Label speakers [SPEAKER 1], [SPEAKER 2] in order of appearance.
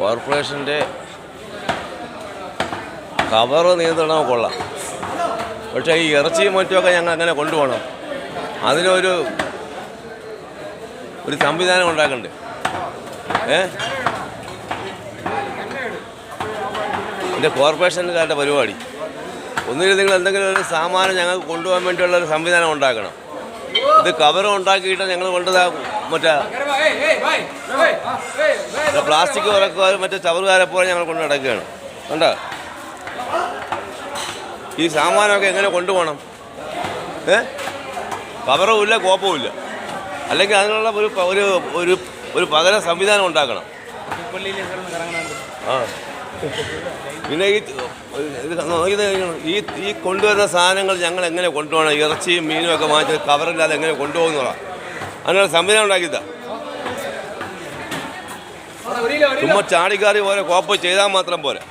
[SPEAKER 1] കോർപ്പറേഷന്റെ കവർ നിയന്ത്രണം കൊള്ളാം. പക്ഷേ ഈ ഇറച്ചിയും മറ്റുമൊക്കെ ഞങ്ങൾ അങ്ങനെ കൊണ്ടുപോകണം. അതിനൊരു ഒരു സംവിധാനം ഉണ്ടാക്കണ്ടേ. ഏ? എന്റെ കോർപ്പറേഷൻകാരുടെ പരിപാടി. ഒന്നുകിൽ നിങ്ങൾ എന്തെങ്കിലും ഒരു സാമാനം ഞങ്ങൾക്ക് കൊണ്ടുപോകാൻ വേണ്ടിയുള്ള ഒരു സംവിധാനം ഉണ്ടാക്കണം. ഇത് കവർ ഉണ്ടാക്കിയിട്ട് ഞങ്ങൾ കൊണ്ടുതാ മറ്റേ പ്ലാസ്റ്റിക് ഉറക്കുകാർ മറ്റേ ചവറുകാരെ പോലെ ഞങ്ങൾ കൊണ്ട് നടക്കുകയാണ്. കണ്ടോ? ഈ സാമാനമൊക്കെ എങ്ങനെ കൊണ്ടുപോകണം? ഏ? പവറും ഇല്ല കോപ്പവും ഇല്ല അല്ലെങ്കിൽ അതിനുള്ള ഒരു ഒരു ഒരു ഒരു പകര സംവിധാനം ഉണ്ടാക്കണം. ആ. പിന്നെ ഈ ഇത് ഈ ഈ കൊണ്ടുവരുന്ന സാധനങ്ങൾ ഞങ്ങൾ എങ്ങനെ കൊണ്ടുപോകണം? ഇറച്ചിയും മീനും ഒക്കെ വാങ്ങിച്ച് കവറില്ലാതെ എങ്ങനെ കൊണ്ടുപോകുന്നതാണ് അതിനുള്ള സംവിധാനം ഉണ്ടാക്കിയതാ. ചുമ്മാ ചാടിക്കാറി പോലെ കോപ്പ് ചെയ്താൽ മാത്രം പോരാ.